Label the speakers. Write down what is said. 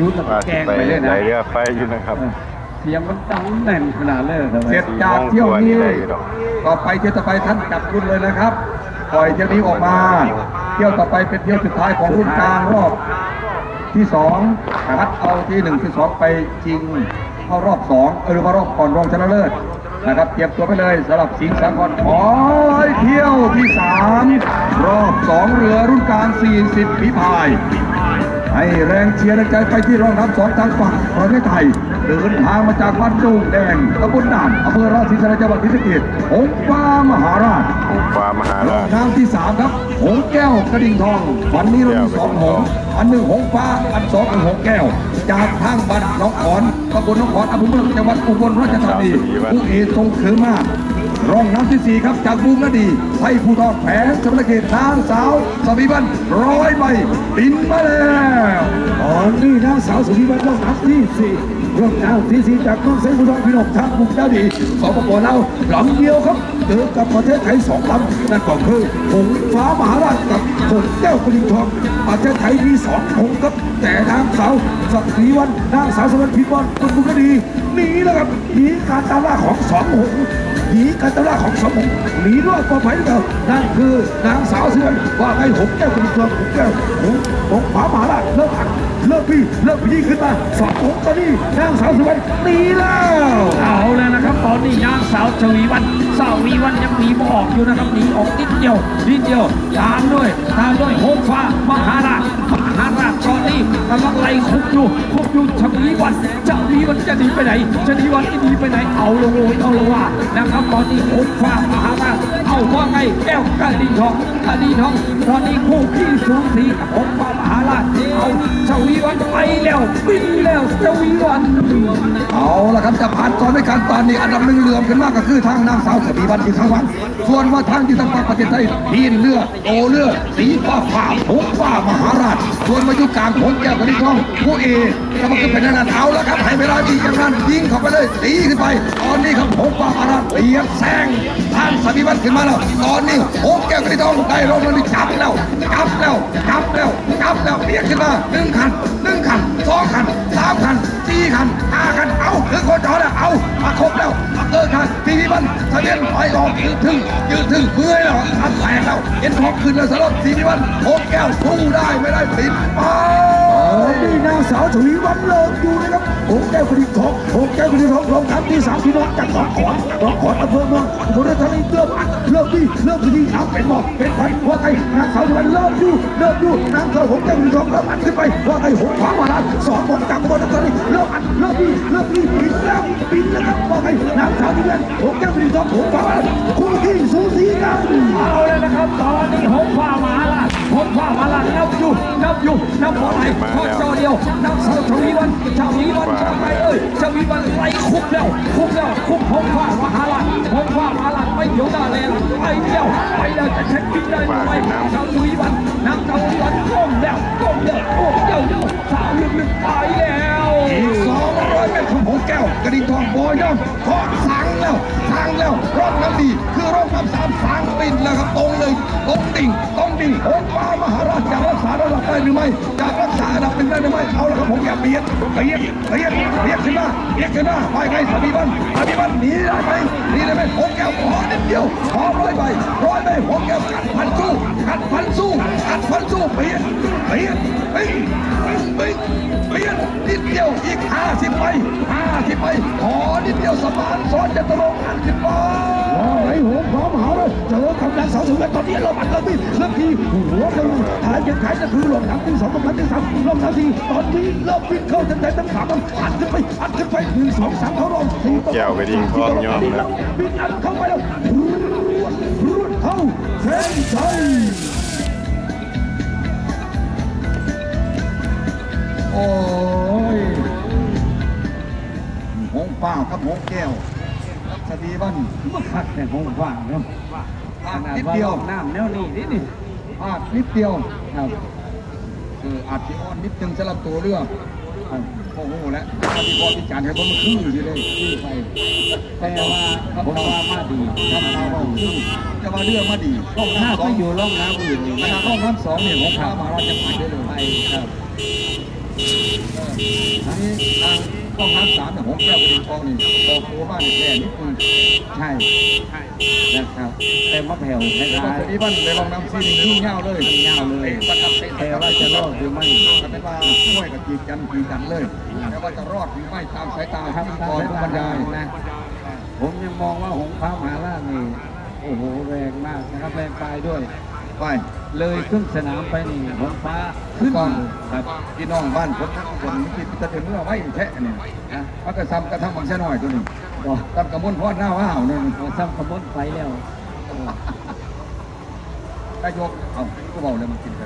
Speaker 1: ยุทธ
Speaker 2: ว่า
Speaker 1: แก
Speaker 2: สิ
Speaker 1: ง
Speaker 2: ไป
Speaker 1: ไปเลย
Speaker 2: ไหล
Speaker 1: นะ
Speaker 2: เรือไฟอยู่นะครับ
Speaker 1: เสียงมันดังแน่นขนาดเลยทำไม
Speaker 3: เสร็จจากเที่ยวนี้
Speaker 2: ได้อยู่ดอก
Speaker 3: ต่อไปเที่ยวต่อไปท่านจับรุ่นเลยนะครับ ปล่อยเที่ยวนี้ออกมา เที่ยวต่อไปเป็นเที่ยวสุดท้ายของรุ่นกลางรอบที่สองคัดเอาที่หนึ่งที่สองไปจริงเข้ารอบสองเออหรือว่ารอบก่อนรองชนะเลิศนะครับเตรียมตัวไปเลยสำหรับสิงห์สากลขอเที่ยวที่สามรอบสองเรือรุ่นกลาง40ฝีพาย ให้แรงเชียร์แรงใจไปที่รองน้ำสองทางฝั่งประเทศไทยเดินทางมาจากบ้านดุงแดงตำบลด่านอำเภอราศีสระจังหวัดศรีสะเกษองค์ฟ้ามหาราช
Speaker 2: ฟ้ามหาร
Speaker 3: อ
Speaker 2: รา
Speaker 3: บ
Speaker 2: ช
Speaker 3: น้ำที่สามครับหงแก้วกระดิ่งทอง วันนี้เรามีสองหงอันหนึ่งหงฟ้าอันสองเป็นหงแก้ว จากทางบ้านหน้องขอนตำบลหน้องขอนอำเภอเมืองจังหวัดอุบลราชธานีผู้เอกทรงคือมาก ร่องน้ำที่สี่ครับจากบูมนาดีไทยภูทรแผงชมรเขตทางสาวสวีบันร้อยใบบินมาแล้ว
Speaker 4: ตอนนี้นางสาวสุริวันร่องน้ำที่สี่ร่องน้ำที่สี่จากน้องเซนบุรีพี่น้องทางมุกดาดีสปปลาวลำเดียวครับเจอกับประเทศไทยสองลำนั่นก็คือหงฟ้ามหาราชกับหงแก้วกลิงทองประเทศไทยมีสองหงครับแต่นางสาวสักรีวันนางสาวสวัสดิ์พิมพ์วันคุณบุกดีหนีแล้วครับหนีการตามล่าของสองหง หนีการตามล่าของสมุนหนีรอดปลอดภัยหรือเปล่านั่นคือนางสาวสุวรรณว่าไงหงแก้วกลิงทอหงแก้วหงหงขวามหาราชเลิกอัก เริ่มพี่เริ่มพี่ขึ้นมาสองหงตอนนี้นางสาวสุวรรณหนีแล้ว
Speaker 1: เอาเลยนะครับตอนนี้นางสาวชวีวันสาววีวันยังหนีบ่ออกอยู่นะครับหนีออกนิดเดียวนิดเดียวตามด้วยตามด้วยโฮมฟ้ามหาราชมหาราชตอนนี้กำลังไล่คุกอยู่คุกอยู่ชวีวันชวีวันจะหนีไปไหนชวีวันจะหนีไปไหนเอาลงโอยเอาละว่านะครับตอนนี้โฮมฟ้ามหาราชเอาว่าไงแก้วกะดีทองกะดีทองตอนนี้คู่ขี้สูงสีกับโฮมฟ้ามหาราชเอา ชวีวันไปแล้วบินแล้วชวีวัน
Speaker 3: เอาละครับจะผ่านตอนด้วยกันตอนนี้อันดับหนึ่งเรือมขึ้นมากก็คือทางนางสาวสบีบันอยู่ทางวันส่วนว่าทางที่ทางฝั่งประเทศไทยทีนเรือดโอเรือดสีฟ้าฟ้าหงฟ้ามหาราช ส่วนมาอยู่กลางหงแก้วกระดิ่งทองผู้เอกจะมาขึ้นเป็นนันเอาล้วครับให้เวลาดีอย่นั้นยิงเข้าไปเลยตีขึ้นไป ตอนนี้ครับหงฟ้ามหาราชเบียดแซงทางสบีบันขึ้นมาแล้วตอนนี้หงแก้วกระดิ่งทองได้ลงแล้วนี่จับแล้วจับแล้วจับแล้วจับแล้วเบียดขึ้นมาหนึ่งคัน มันทะเบียนถอยออกยืดถึงยืดถึงเมื่อยแล้วอันแตกแล้วเอ็นทองขึ้นแล้วสลบทีนี้มันโคแก้วสู้ได้ไม่ได้ปิดไป
Speaker 4: ตอนนี้นางสาวชวีวันเลิกอยู่นะครับหงแก้วกระดิ่งทองหงแก้วกระดิ่งทองรองคำที่สามพี่น้องจากหนองขอนหนองขอนอำเภอเมืองอุบลราชธานีเริ่มอัดเริ่มดีเริ่มดีเอาเป็นหมอกเป็นไฟว่าไงนางสาวชวีวันเริ่มอยู่เริ่มอยู่นางสาวหงแก้วกระดิ่งทองเริ่มอัดขึ้นไปว่าไงหงฟ้ามาแล้วสองหมอกจากอุบลราชธานีเริ่มอัดเริ่มดีเริ่มดี นแล้วบินแล้วครับว่าไงนางสาวชวีวันหงแก้วกระดิ่งทองหงฟ้ามาแล้วคู่ที่สูสีกัน
Speaker 1: เอาเลยนะครับตอนนี้หงฟ้ามาละหงฟ้ามาละนับอยู่นับอยู่นับพอไหนพอเจ้าเดียวนับเสาชวีวันชวีวันชวีเอ้ยชวีวันไล่คุกแล้วคุกแล้วคุกหงฟ้ามหาลัยหงฟ้ามหาลัยไม่เดี๋ยวหน้าเลยไปเดียวไปแล้วจะเช็คบินได้ไหมชาวชวีวัน ก
Speaker 3: ระดิ่งทองบอยย่อมเคาะสังแล้วสังแล้วรองน้ำดีคือร่องน้ำสามสังปินแล้วครับตรงเลยตรงดิ่งตรงดิ่งหงฟ้ามหาราชจะรักษาระดับได้หรือไม่จะรักษาระดับเป็นได้หรือไม่เอาละครับผมอย่าเบียดเบียดเบียดเบียดขึ้นมาเบียดขึ้นมาไปไงสามีบันสามีบันหนีได้ไหมหนีได้ไหมหงแก้วขอนิดเดียวขอร้อยใบร้อยใบหงแก้วกัดฟันสู้กัดฟันสู้กัดฟันสู้เบียดเบียดเบียดเบียดเดนิดเดียวอีก ห้าสิบใบขอนิดเดียวสมานซ้อนจะตลงอันสิบใบ
Speaker 4: ว่าไงหงฟ้ามหาราชเจอกับนางสาวสวรรณตอนนี้เราบัดเราบินเริ่มทีหัวหนึ่งทายยังขายก็คือลงน้ำที่สองลงน้ำที่สามลงน้ำที่ตอนนี้เริ่มบินเข้าทั้งใจทั้งขามันอัดขึ้นไปอัดขึ้นไปหนึ่งสองสามเขาลงสี่
Speaker 2: แก้วกระดิ่งทองยอมแล้ว
Speaker 4: บินอัดเข้าไปแล้วรวดรวดเข้าเส้นชัย
Speaker 3: โอ้ หงฟ้าครับหงแก้วสตีบัน
Speaker 1: มาขัดแต่หงฟ้าเนาะ
Speaker 3: พลาดนิดเดียว
Speaker 1: น้ำแนวนี้นี่นี่
Speaker 3: พลาดนิดเดียวครับเอออาจจะอ่อนนิดนึงสำหรับตัวเรือครับโอ้โหแล้วถ้าที่พอที่จานให้ผมมันคืออยู่เลยคือไป
Speaker 1: แต่ว่าผมว่ามาดี
Speaker 3: ทำมาว่าคือจะมาเรือมาดี
Speaker 1: ห้องน้ำก็อยู่ร่องน้ำอื่นนี่
Speaker 3: ขนาดห้องน้ำสองเนี่ยของพามาเราจะผ่านได้เลย
Speaker 1: ไปครับ
Speaker 3: เออนี่ทาง กองทัพสามเนี่ยหงแก้วประดิษฐ์ทองนี่บอกโคบ้านนี่แค่นิดนึง
Speaker 1: ใช่นะครับแต่มะแผ่วค
Speaker 3: แต่ว่า
Speaker 1: ล้าย
Speaker 3: สวีวันในลองน้ำซีนี่ยิ่เงาเลย
Speaker 1: ยิ่เง่าเลย
Speaker 3: ตะกับเตะ
Speaker 1: ๆแต่ว่าจะรอดหรือไม่
Speaker 3: ก็เป็นว่าช่วยกับจีบกันจีบกันเลยแต่ว่าจะรอดหรือไม่ตามสายตา
Speaker 1: ครับ
Speaker 3: ที่
Speaker 1: ตาม
Speaker 3: คอยผู้บรรยาย
Speaker 1: นะผมยังมองว่าหงส์ฟ้ามหาราชนี่โอ้โหแรงมากนะครับแรงปลายด้วย
Speaker 3: ไป
Speaker 1: เลยขึ้นสนามไปนี่หงส์ฟ้าขึ้น
Speaker 3: ก่อน
Speaker 1: ครับ
Speaker 3: พี่น้องบ้านผมทั้งคนที่จะถึงเมื่อไว้แท้เนี่ยนะมันก็ซ้ำกระทั่งบางแค่น้อยตัวหนึง
Speaker 1: ก็
Speaker 3: ตำกระมวลพอดหน้าว้าวนั่น
Speaker 1: มาซ้ำขบวนไปแล้ว
Speaker 3: ได้ยกเอาก็บอกเลยมันกินไป